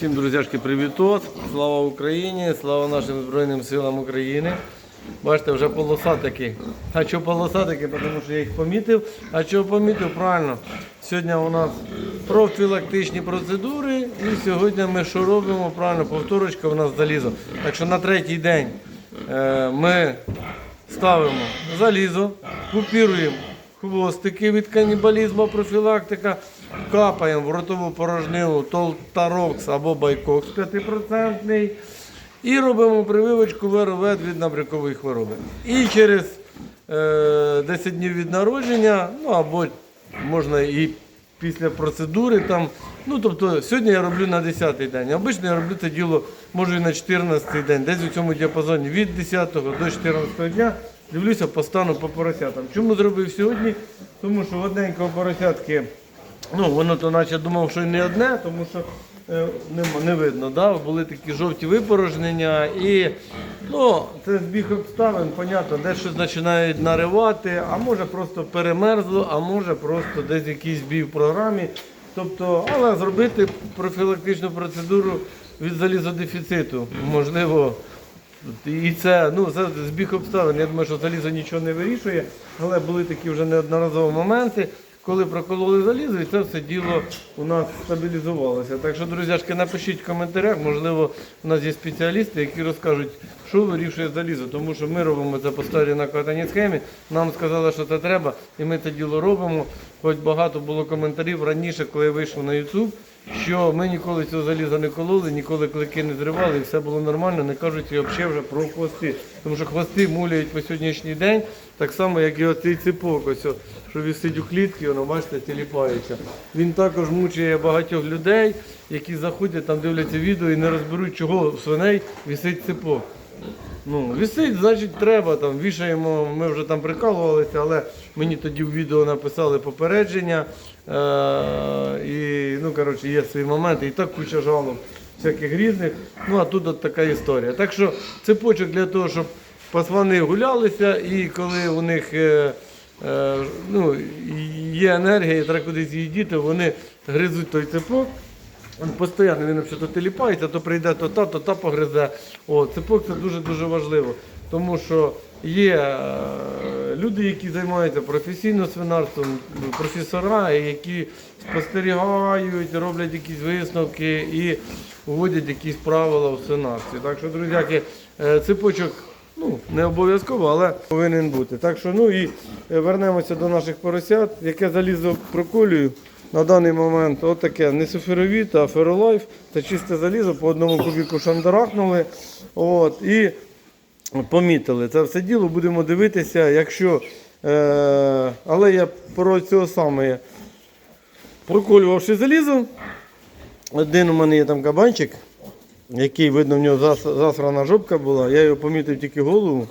Всім, друзяшки, привітос! Слава Україні! Слава нашим Збройним силам України! Бачите, вже полосатики. А чого полосатики? Тому що я їх помітив. А чого помітив? Правильно. Сьогодні у нас профілактичні процедури. І сьогодні ми що робимо? Правильно, повторочка у нас залізо. Так що на третій день е, ми ставимо залізо, купіруємо хвостики від канібалізму, профілактика, капаємо в ротову порожнину Толтарокс або Байкокс 5%. І робимо прививочку ВРВ від набрякової хвороби. І через е, 10 днів від народження, ну або можна і після процедури там. Ну, тобто, сьогодні я роблю на 10-й день. Обично я роблю це діло, може і на 14-й день, десь у цьому діапазоні від 10 до 14 дня. Дивлюся по стану по поросятам. Чому зробив сьогодні? Тому що одненького поросятки, ну воно то наче думав, що й не одне, тому що е, нема, не видно. Да? Були такі жовті випорожнення і ну, це збіг обставин, понятно, де щось починають наривати, а може просто перемерзло, а може просто десь якийсь збій в програмі. Тобто, але зробити профілактичну процедуру від залізодефіциту, можливо, і це, ну, це збіг обставин. Я думаю, що залізо нічого не вирішує, але були такі вже неодноразові моменти, коли прокололи залізо, і це все діло у нас стабілізувалося. Так що, друзяшки, напишіть в коментарях, можливо, у нас є спеціалісти, які розкажуть, що вирішує залізо, тому що ми робимо це по старій накатаній схемі. Нам сказали, що це треба, і ми це діло робимо. Хоч багато було коментарів раніше, коли я вийшов на YouTube, що ми ніколи цього заліза не кололи, ніколи клики не зривали, і все було нормально, не кажуть взагалі вже про хвости. Тому що хвости муляють по сьогоднішній день, так само, як і оцей ципок, ось, що висить у клітці, воно, бачите, тіліпається. Він також мучає багатьох людей, які заходять, там дивляться відео і не розберуть, чого в свиней висить ципок. Ну, висить, значить, треба там. Вішаємо, ми вже там прикалувалися, але мені тоді в відео написали попередження. Е- і, ну, коротше, є свої моменти. І так куча жалоб всяких різних. Ну, а тут от така історія. Так що цепочок для того, щоб пасвани гулялися, і коли у них е- е- ну, є енергія, і треба кудись її діти, вони гризуть той цепок. Він постійно він то теліпається, то прийде то та, то та погризе. О, цепок це дуже-дуже важливо. Тому що є е, люди, які займаються професійно свинарством, ну, професора, які спостерігають, роблять якісь висновки і вводять якісь правила в свинарстві. Так що, друзяки, е, цепочок ну, не обов'язково, але повинен бути. Так що, ну і е, вернемося до наших поросят, яке залізо проколюю. На даний момент отаке не суферовіт, а феролайф. Це чисте залізо, по одному кубіку шандарахнули. От, і помітили. Це все діло будемо дивитися, якщо. Е, але я про цього саме проколювавши залізо. Один у мене є там кабанчик, який, видно, в нього зас- засрана жопка була. Я його помітив тільки голову.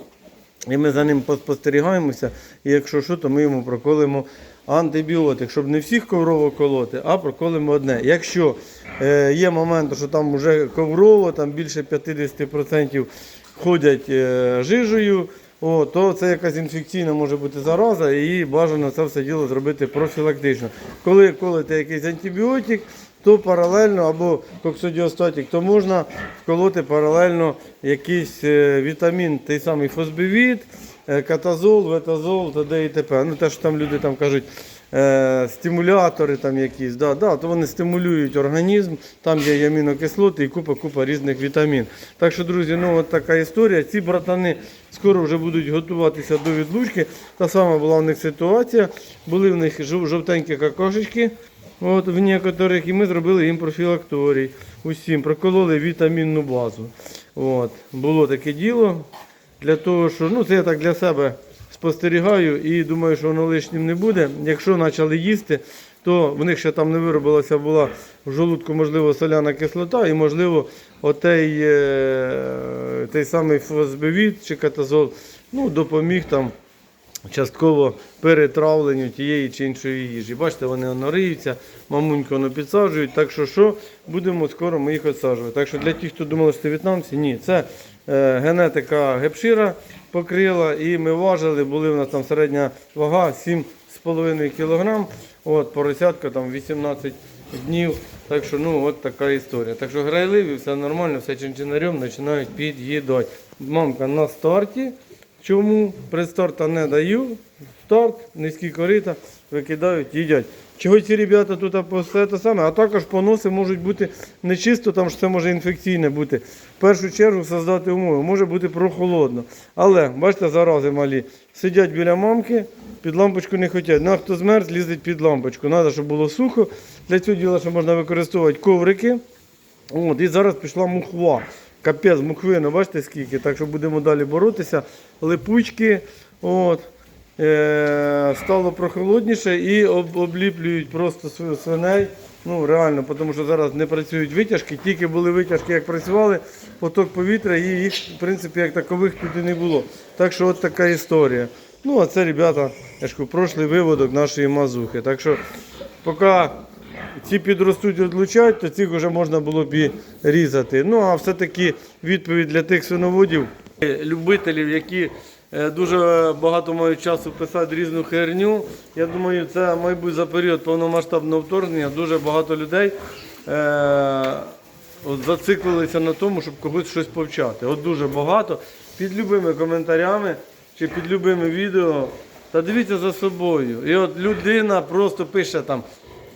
І ми за ним поспостерігаємося. І якщо що, то ми йому проколимо антибіотик, щоб не всіх коврово колоти, а проколимо одне. Якщо е, є момент, що там вже коврово, там більше 50% ходять е, жижею, о, то це якась інфекційна може бути зараза, і бажано це все діло зробити профілактично. Коли колите якийсь антибіотик, то паралельно або коксодіостатик, то можна вколоти паралельно якийсь е, вітамін, той самий фосбивіт, е, катазол, ветазол, т.д. і т.п. Ну, те, що там люди там кажуть, е, стимулятори там якісь, да, да, то вони стимулюють організм, там є амінокислоти і купа-купа різних вітамін. Так що, друзі, ну от така історія. Ці братани скоро вже будуть готуватися до відлучки. Та сама була в них ситуація. Були в них жовтенькі какашечки. От в некоторих, і ми зробили їм профілакторій. Усім прокололи вітамінну базу. От, було таке діло. Для того, що ну це я так для себе спостерігаю і думаю, що воно лишнім не буде. Якщо почали їсти, то в них ще там не виробилася була в жолудку, можливо, соляна кислота, і можливо, отей е, той самий фосбивіт чи катазол ну, допоміг там частково перетравленню тієї чи іншої їжі. Бачите, вони воно риються, мамунько воно підсаджують. Так що що, будемо скоро ми їх відсаджувати. Так що для тих, хто думали, що це в'єтнамці, ні, це генетика гепшира покрила, і ми важили, були в нас там середня вага 7,5 кг. От, поросятка там 18 днів. Так що ну от така історія. Так що грайливі, все нормально, все чинчинарем починають під'їдати. Мамка на старті. Чому предстарта не даю? Старт, низькі корита, викидають, їдять. Чого ці ребята тут все те саме, а також поноси можуть бути не чисто, там ж це може інфекційне бути. В першу чергу создати умови, може бути прохолодно. Але, бачите, зарази малі, сидять біля мамки, під лампочку не хочуть. Ну, а хто змерз, лізуть під лампочку. Треба, щоб було сухо. Для цього діла ще можна використовувати коврики. От, і зараз пішла мухва. Капець, мухвина, бачите скільки. Так що будемо далі боротися. Липучки. От. Е, стало прохолодніше і обліплюють просто сви- свиней. Ну, реально, тому що зараз не працюють витяжки. Тільки були витяжки, як працювали, поток повітря, і їх, в принципі, як такових тут і не було. Так що от така історія. Ну, а це, ребята, я ж кажу, виводок нашої мазухи. Так що, поки ці підростуть і відлучать, то цих вже можна було б і різати. Ну а все-таки відповідь для тих свиноводів, любителів, які дуже багато мають часу писати різну херню. Я думаю, це, мабуть, за період повномасштабного вторгнення дуже багато людей. Е- От зациклилися на тому, щоб когось щось повчати. От дуже багато. Під любими коментарями чи під любими відео. Та дивіться за собою. І от людина просто пише там: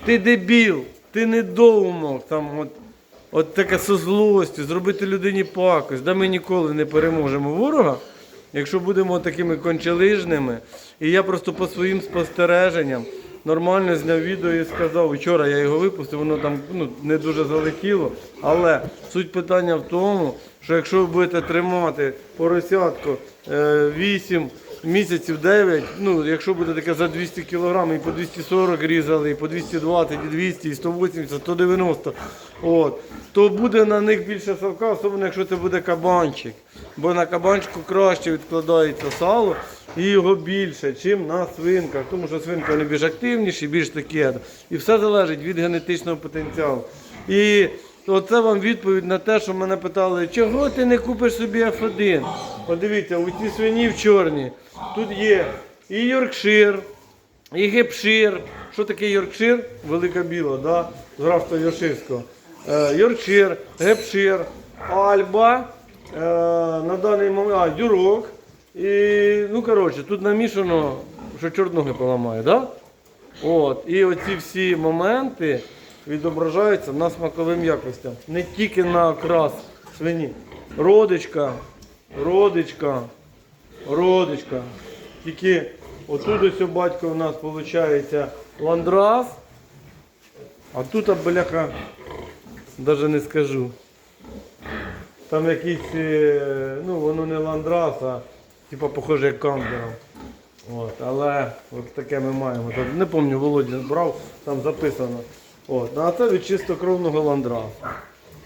ти дебіл, ти недоумок. Там, от, от таке со злостю, зробити людині пакость. Да ми ніколи не переможемо ворога, якщо будемо такими кончелижними. І я просто по своїм спостереженням нормально зняв відео і сказав, вчора я його випустив, воно там ну, не дуже залетіло. Але суть питання в тому, що якщо ви будете тримати поросятку е, 8 місяців 9, ну якщо буде таке за 200 кг, і по 240 різали, і по 220, і 200, і 180, 190, от, то буде на них більше совка, особливо якщо це буде кабанчик. Бо на кабанчику краще відкладається сало і його більше, ніж на свинках. Тому що свинки вони більш активніші, більш такі. І все залежить від генетичного потенціалу. І оце вам відповідь на те, що мене питали, чого ти не купиш собі F1? Подивіться, у ці свині в чорні. Тут є і Йоркшир, і гепшир. Що таке Йоркшир? Велика біла, да? з графства Йоркширського. Е, Йоркшир, гепшир, альба, е, на даний момент, а, дюрок. І, ну, коротше, тут намішано, що чорт ноги поламає, да? От, і оці всі моменти відображаються на смаковим якостям. Не тільки на окрас свині. Родичка, родичка, родичка. Тільки отут ось батько у нас виходить ландрас, а тут бляха, навіть не скажу. Там якийсь, е, ну воно не ландрас, а типа похоже як кангера. От, але от таке ми маємо. Не пам'ятаю, Володя брав, там записано. От, ну, а це від чистокровного ландраса.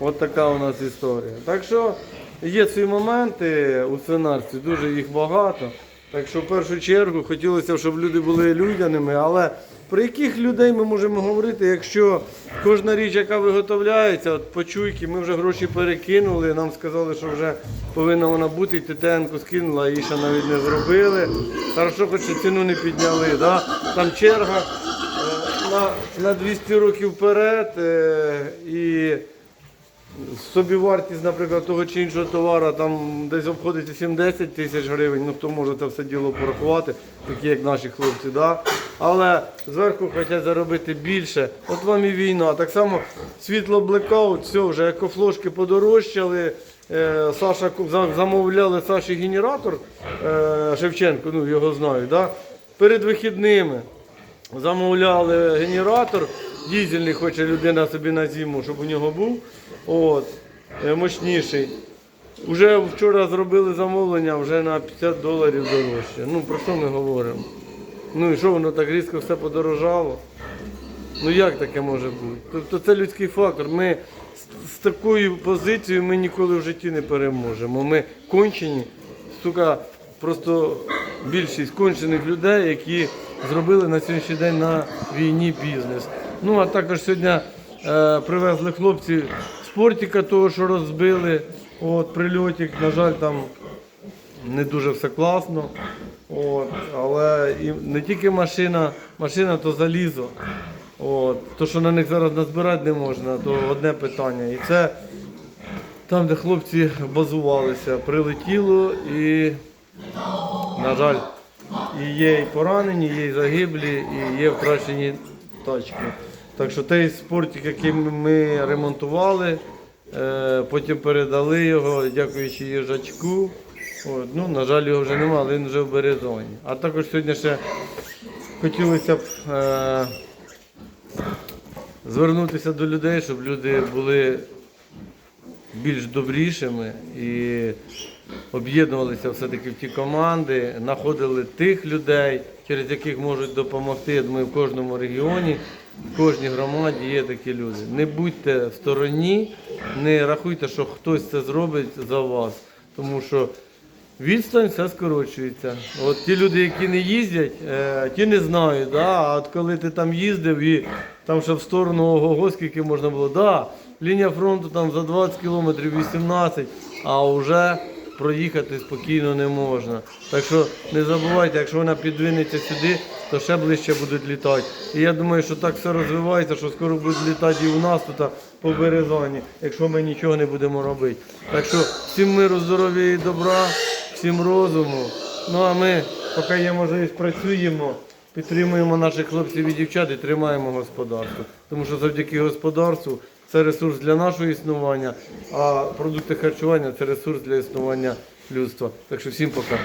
От така у нас історія. Так що є ці моменти у свинарстві, дуже їх багато. Так що в першу чергу хотілося, щоб люди були людяними, але про яких людей ми можемо говорити, якщо кожна річ, яка виготовляється, от почуйки, ми вже гроші перекинули, нам сказали, що вже повинна вона бути, і ТТН-ку скинула, її ще навіть не зробили. Хорошо, хоч ціну не підняли. Да? Там черга на, на 200 років вперед е, і собівартість, наприклад, того чи іншого товару там десь обходиться 7-10 тисяч гривень, ну хто може це все діло порахувати, такі як наші хлопці. Да? Але зверху хочуть заробити більше. От вам і війна. Так само світло блекаут, все, вже екофлошки подорожчали. Е, Саша замовляли Саші генератор е, Шевченко, ну його знаю, да? перед вихідними. Замовляли генератор, дізельний хоче людина собі на зиму, щоб у нього був. От, е, мощніший. Уже вчора зробили замовлення вже на 50 доларів дорожче. Ну про що ми говоримо? Ну і що воно так різко все подорожало? Ну як таке може бути? Тобто це людський фактор. Ми з такою позицією ми ніколи в житті не переможемо. Ми кончені, сука, просто більшість кончених людей, які зробили на сьогоднішній день на війні бізнес. Ну а також сьогодні е, привезли хлопці спортика, того, що розбили. От, прильотик, на жаль, там не дуже все класно. От, але і не тільки машина, машина то залізо. От. То, що на них зараз назбирати не можна, то одне питання. І це там, де хлопці базувалися, прилетіло і, на жаль, і є і поранені, є і загиблі, і є втрачені тачки. Так що той спортик, який ми ремонтували, е, потім передали його, дякуючи їжачку. От, ну, на жаль, його вже немає, але він вже в Березоні. А також сьогодні ще хотілося б е, звернутися до людей, щоб люди були більш добрішими і об'єднувалися все-таки в ті команди, знаходили тих людей, через яких можуть допомогти. Я думаю, в кожному регіоні, в кожній громаді є такі люди. Не будьте в стороні, не рахуйте, що хтось це зробить за вас, тому що Відстань все скорочується. От ті люди, які не їздять, е, ті не знають. Да? А от коли ти там їздив і там ще в сторону ого, скільки можна було, да, лінія фронту там за 20 кілометрів 18, а вже проїхати спокійно не можна. Так що не забувайте, якщо вона підвинеться сюди, то ще ближче будуть літати. І я думаю, що так все розвивається, що скоро будуть літати і у нас тут по Березані, якщо ми нічого не будемо робити. Так що всім миру, здоров'я і добра, всім розуму. Ну а ми, поки є можливість, працюємо, підтримуємо наших хлопців і дівчат і тримаємо господарство. Тому що завдяки господарству це ресурс для нашого існування, а продукти харчування це ресурс для існування людства. Так що всім пока.